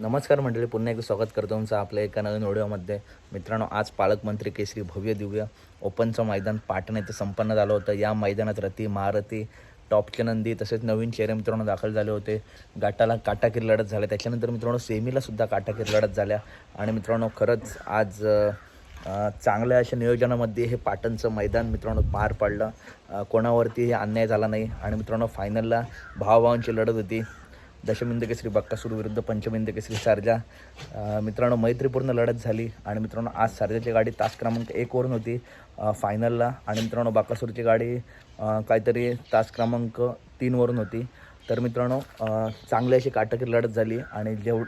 नमस्कार मंडळी पुन्हा एकदा स्वागत करतो तुमचं आपल्या एका नवीन व्हिडिओमध्ये. मित्रांनो आज पालकमंत्री केसरी भव्य दिव्य ओपनचं मैदान पाटण येथे संपन्न झालं होतं. या मैदानात रती महारथी टॉपचे नंदी तसेच नवीन चेहरे मित्रांनो दाखल झाले होते. गाटाला काटाकीर लढत झाल्या त्याच्यानंतर मित्रांनो सेमीला सुद्धा काटाकीर लढत झाल्या. आणि मित्रांनो खरंच आज चांगल्या अशा नियोजनामध्ये हे पाटणचं मैदान मित्रांनो पार पडलं. कोणावरती हे अन्याय झाला नाही. आणि मित्रांनो फायनलला भावभावांची लढत होती. दशमिंद केसरी बक्कासूर विरुद्ध पंचमिंद केसरी सारजा. मित्रांनो मैत्रीपूर्ण लढत झाली आणि मित्रांनो आज सारजाची गाडी तास क्रमांक एकवरून होती फायनलला आणि मित्रांनो बाक्कासूरची गाडी काहीतरी तास क्रमांक तीनवरून होती. तर मित्रांनो चांगली अशी काटकीर लढत झाली आणि जेव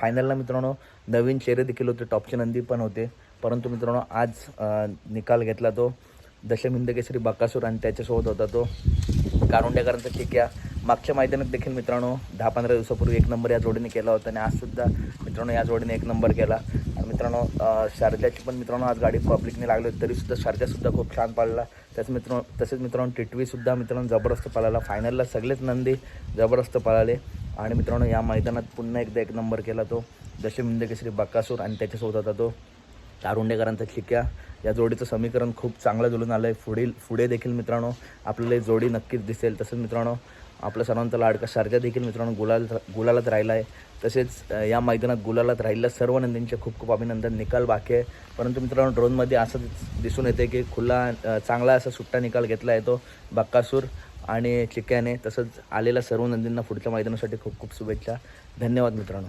फायनलला मित्रांनो नवीन चेहरे देखील होते टॉपचे नंदी पण होते. परंतु मित्रांनो आज निकाल घेतला तो दशमिंद केसरी आणि त्याच्यासोबत होता तो. कारुंडेकरांचा टिक्या मागच्या मैदानात देखील मित्रांनो दहा पंधरा दिवसापूर्वी एक नंबर या जोडीने केला होता आणि आजसुद्धा मित्रांनो या जोडीने एक नंबर केला. आणि मित्रांनो शारजाची पण मित्रांनो आज गाडी पब्लिकने लागली होती तरीसुद्धा शारजासुद्धा खूप छान पाळला. त्याच मित्र तसेच मित्रांनो टिटवीसुद्धा मित्रांनो जबरदस्त पळाला फायनलला सगळेच नंदी जबरदस्त पळाले. आणि मित्रांनो या मैदानात पुन्हा एकदा एक नंबर केला तो दशमिंद केसरी बक्कासूर आणि त्याच्यासोबत होता तो. तारुंडेकरांचा ठिक्या या जोडीचं समीकरण खूप चांगलं जुळून आलं आहे पुढील पुढे देखील मित्रांनो आपल्याला जोडी नक्कीच दिसेल. तसंच मित्रांनो आपल्या सर्वांचा लाडका सारख्या देखील मित्रांनो गुलाल गुलालात राहिला आहे तसेच या मैदानात गुलालात राहिलेल्या सर्व नंदींचे खूप खूप अभिनंदन. निकाल बाकी आहे. परंतु मित्रांनो ड्रोनमध्ये असं दिसून येते की खुला चांगला असा सुट्टा निकाल घेतला आहे तो बक्कासूर आणि चिक्याने. तसंच आलेल्या सर्व नंदींना पुढच्या मैदानासाठी खूप खूप शुभेच्छा. धन्यवाद मित्रांनो.